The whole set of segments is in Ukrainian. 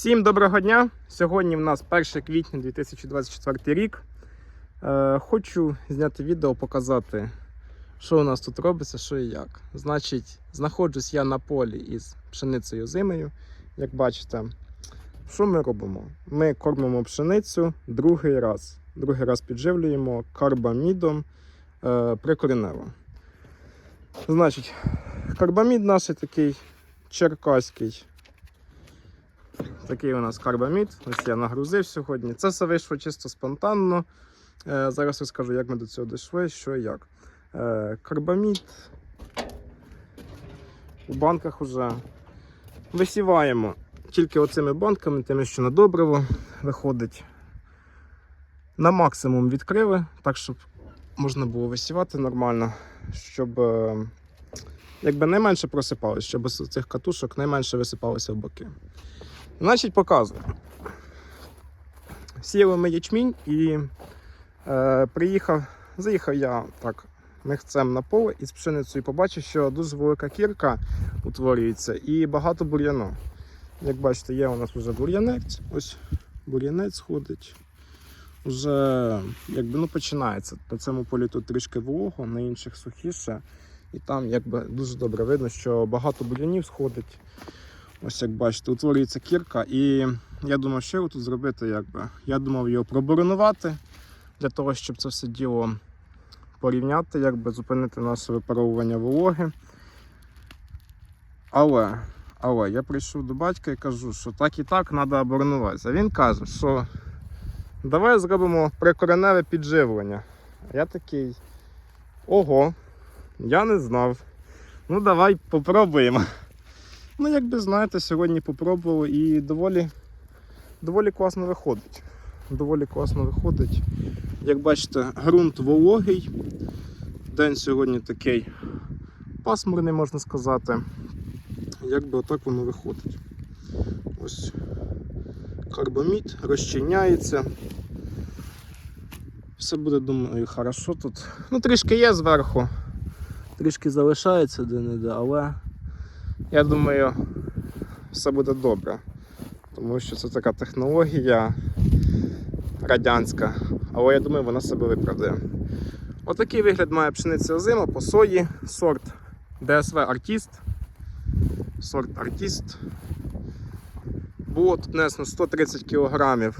Всім доброго дня! Сьогодні в нас 1 квітня 2024 рік. Е, хочу зняти відео, показати, що у нас тут робиться, що і як. Значить, знаходжусь я на полі із пшеницею зимою. Як бачите, що ми робимо? Ми кормимо пшеницю другий раз. Другий раз підживлюємо карбамідом е, прикоренево. Значить, карбамід наш такий черкаський. Такий у нас карбамід. Ось я нагрузив сьогодні. Це все вийшло чисто спонтанно. Е, зараз розкажу, як ми до цього дійшли, що і як. Е, карбамід. У банках вже висіваємо тільки оцими банками, тими, що на добриво виходить. На максимум відкрили, так щоб можна було висівати нормально, щоб е, якби найменше просипалося, щоб з цих катушок найменше висипалося в боки. Значить, показую. Сіяли ми ячмінь і е, приїхав, заїхав я так михцем на поле із пшеницею і побачив, що дуже велика кірка утворюється і багато бур'яну. Як бачите, є у нас вже бур'янець. Ось бур'янець ходить. Уже якби ну, починається. На цьому полі тут трішки волого, на інших сухіше. І там якби дуже добре видно, що багато бур'янів сходить. Ось як бачите, утворюється кірка, і я думав, що його тут зробити. Якби. Я думав його проборонувати для того, щоб це все діло порівняти, якби зупинити наше випаровування вологи. Але, але я прийшов до батька і кажу, що так і так треба оборонуватися. Він каже, що давай зробимо прикореневе підживлення. Я такий. Ого, я не знав. Ну давай попробуємо. Ну, якби знаєте, сьогодні попробував і доволі, доволі класно виходить. Доволі класно виходить. Як бачите, ґрунт вологий. День сьогодні такий пасмурний, можна сказати. Якби отак воно виходить. Ось карбамід розчиняється. Все буде, думаю, хорошо тут. Ну, трішки є зверху, трішки залишається де-не-де, але. Я думаю, все буде добре, тому що це така технологія радянська, але я думаю, вона себе виправдає. Отакий вигляд має пшениця озима по сої, сорт ДСВ Артіст. Сорт Артіст. Було тут несено 130 кг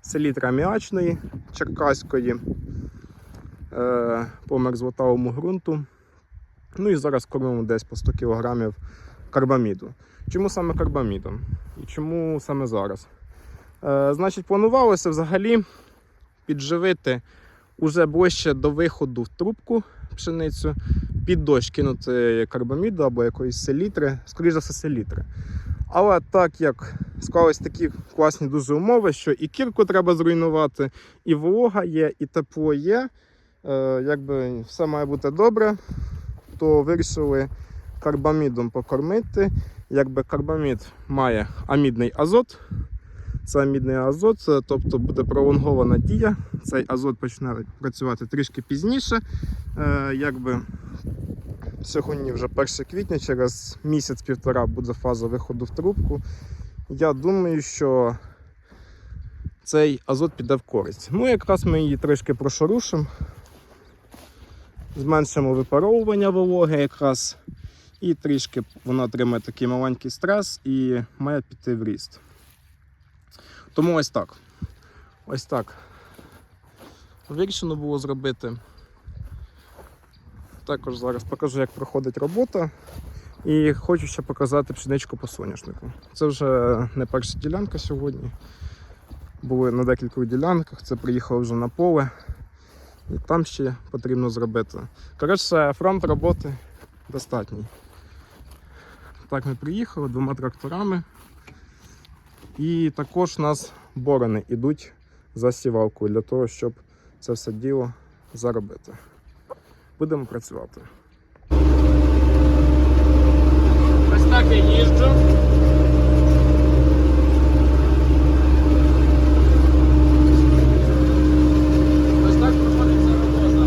селітри аміачної черкаської е, по мерзлотавому ґрунту. Ну і зараз кормимо десь по 100 кг карбаміду. Чому саме карбамідом? І чому саме зараз? Е, значить, планувалося взагалі підживити уже ближче до виходу в трубку пшеницю, під дощ кинути карбаміду або якоїсь селітри, скоріш за все, селітри. Але так як склались такі класні дуже умови, що і кірку треба зруйнувати, і волога є, і тепло є. Е, якби все має бути добре то вирішили карбамідом покормити. Якби карбамід має амідний азот. Це амідний азот, тобто буде пролонгована дія. Цей азот почне працювати трішки пізніше. Е, якби Сьогодні вже 1 квітня, через місяць-півтора буде фаза виходу в трубку. Я думаю, що цей азот піде в користь. Ну, якраз ми її трішки прошарушимо зменшимо випаровування вологи якраз. І трішки воно отримає такий маленький стрес і має піти в ріст. Тому ось так. Ось так. Вирішено було зробити. Також зараз покажу, як проходить робота. І хочу ще показати пшеничку по соняшнику. Це вже не перша ділянка сьогодні. Були на декількох ділянках, це приїхало вже на поле. І там ще потрібно зробити. Коротше, фронт роботи достатній. Так, ми приїхали двома тракторами. І також у нас борони йдуть за сівалкою для того, щоб це все діло заробити. Будемо працювати. Ось так я їжджу. Ось так проходить ця робота.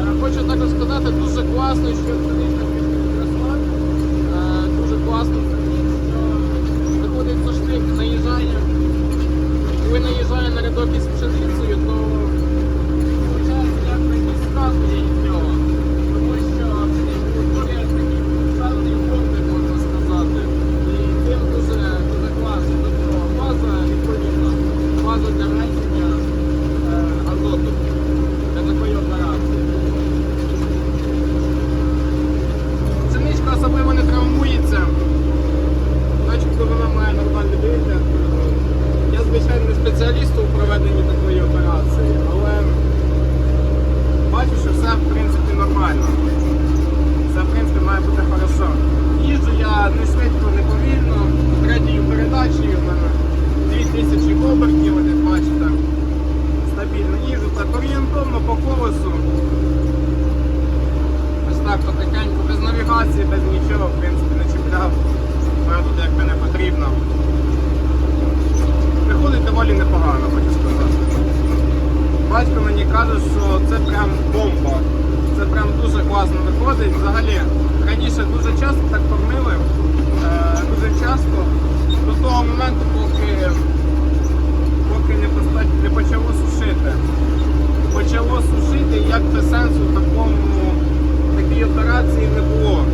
Е, Хочу також сказати, дуже класно, що пшеничка трішки підросла. Е, Дуже класно, що рядок із пшеницею, то виходить як якісь сказки від нього. Тому що пшенична культура як такий шалений фонд, можна сказати. І цим дуже, дуже класно. Тобто база відповідна, база для внесення е, азоту для такої операції. Пшеничка особливо не травмується. Начебто вона має нормальний вигляд. Я, звичайно, спеціаліст у проведенні такої операції, але бачу, що все в принципі нормально. Все в принципі має бути хорошо. Їжджу я не швидко, не повільно. Третьою передачею в мене 2000 обертів, як бачите. Стабільно їжджу, так орієнтовно по колесу. Ось так потихеньку, без навігації, без нічого, в принципі, не чіпляв. Метод якби не потрібно. Виходить доволі непогано, хочу сказати. Батько мені каже, що це прям бомба. Це прям дуже класно виходить. Взагалі, раніше дуже часто так кормили, е, дуже часто, до того моменту, поки, поки не, поста- не почало сушити. Почало сушити, як би сенсу в такому такій операції не було.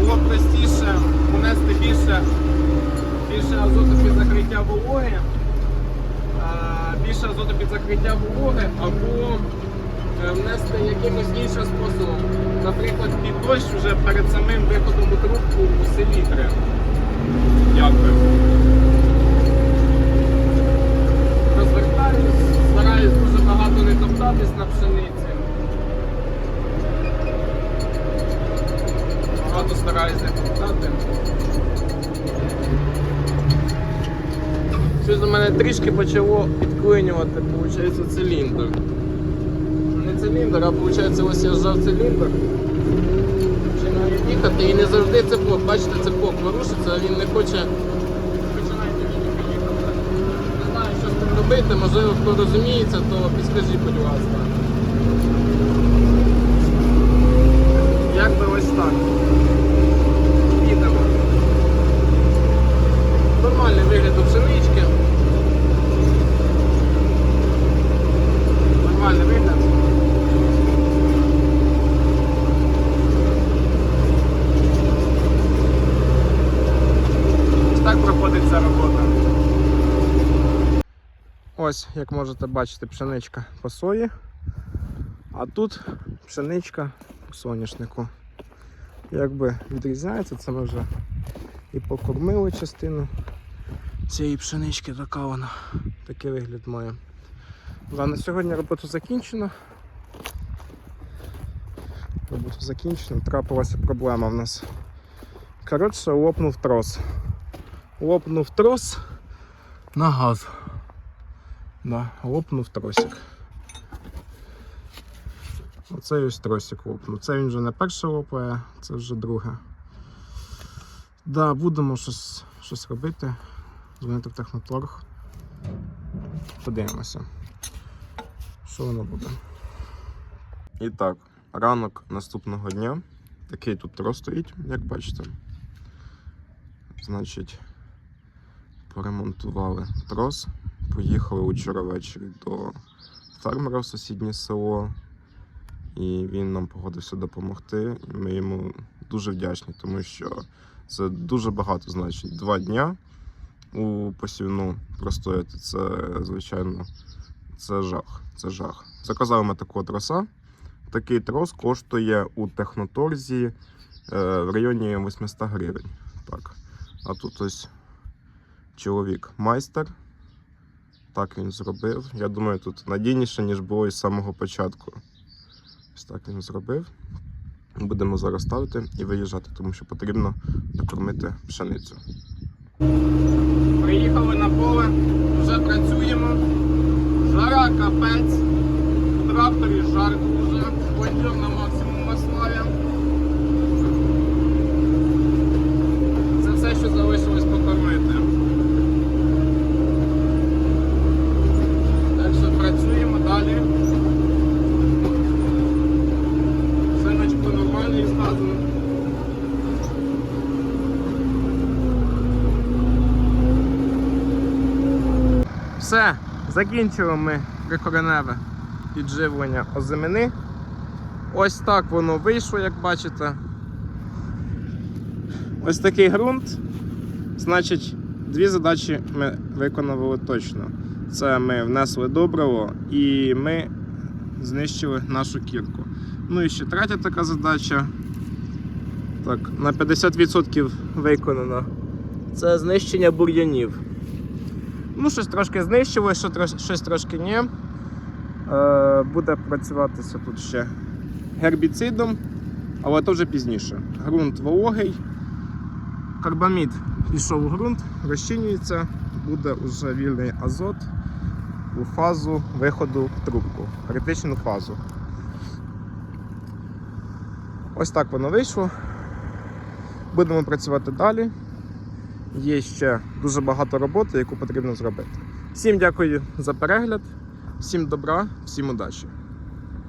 Було простіше унести більше, більше азоту під закриття вологи, е, більше азоту під закриття вологи або е, внести якимось іншим способом. Наприклад, під дощ вже перед самим виходом у трубку у селітри. Дякую. Розвертаюсь, стараюсь дуже багато не топтатись на пшениці. Багато стараюсь не топтати. Щось у мене трішки почало підклинювати, виходить, циліндр. Циліндр, а виходить, ось я зжав циліндр. Починаю їхати і не завжди цеплок. Бачите, цеплок ворушиться, а він не хоче. Починайте їхати. Не знаю, що з цим робити, можливо, хто розуміється, то підскажіть, будь ласка. Як би ось так. Їдемо. Нормальний вигляд у. Нормальний вигляд. Ось так проходить ця робота. Ось, як можете бачити, пшеничка по сої. А тут пшеничка по соняшнику. Якби відрізняється, це ми вже і покормили частину цієї пшенички, така вона, такий вигляд має. На сьогодні робота закінчена. Робота закінчена, трапилася проблема в нас. Коротше, лопнув трос. Лопнув трос на газ. Да, лопнув тросик. Оцей ось тросик лопнув. Це він вже не перше лопає, це вже друге. Да, будемо щось, щось робити. Дзвонити в техноторг. Подивимося, що воно буде. І так, ранок наступного дня. Такий тут трос стоїть, як бачите. Значить, поремонтували трос. Поїхали вчора ввечері до фермера в сусіднє село. І він нам погодився допомогти. Ми йому дуже вдячні, тому що це дуже багато значить. Два дня у посівну простояти. Це, звичайно, це жах. Це жах. Заказали ми такого троса. Такий трос коштує у техноторзі е, в районі 800 гривень. Так. А тут ось чоловік майстер. Так він зробив. Я думаю, тут надійніше, ніж було із самого початку. Ось так він зробив. Будемо зараз ставити і виїжджати, тому що потрібно докормити пшеницю. Приїхали на поле, вже працюємо. Жара капець. У тракторі жарко вже. Кондьор на максимум маслає. Це все, що залишилось покормити. Так що працюємо далі. Все начебто нормально і сказано. Все, Закінчили ми прикореневе підживлення озимини. Ось так воно вийшло, як бачите. Ось такий ґрунт. Значить, дві задачі ми виконали точно. Це ми внесли добриво і ми знищили нашу кірку. Ну і ще третя така задача. Так, на 50% виконана. Це знищення бур'янів. Ну, щось трошки знищили, що трош- щось трошки ні. Е, буде працюватися тут ще гербіцидом, але то вже пізніше. Грунт вологий. Карбамід пішов у ґрунт, розчинюється, буде вже вільний азот у фазу виходу в трубку, критичну фазу. Ось так воно вийшло. Будемо працювати далі. Є ще дуже багато роботи, яку потрібно зробити. Всім дякую за перегляд, всім добра, всім удачі!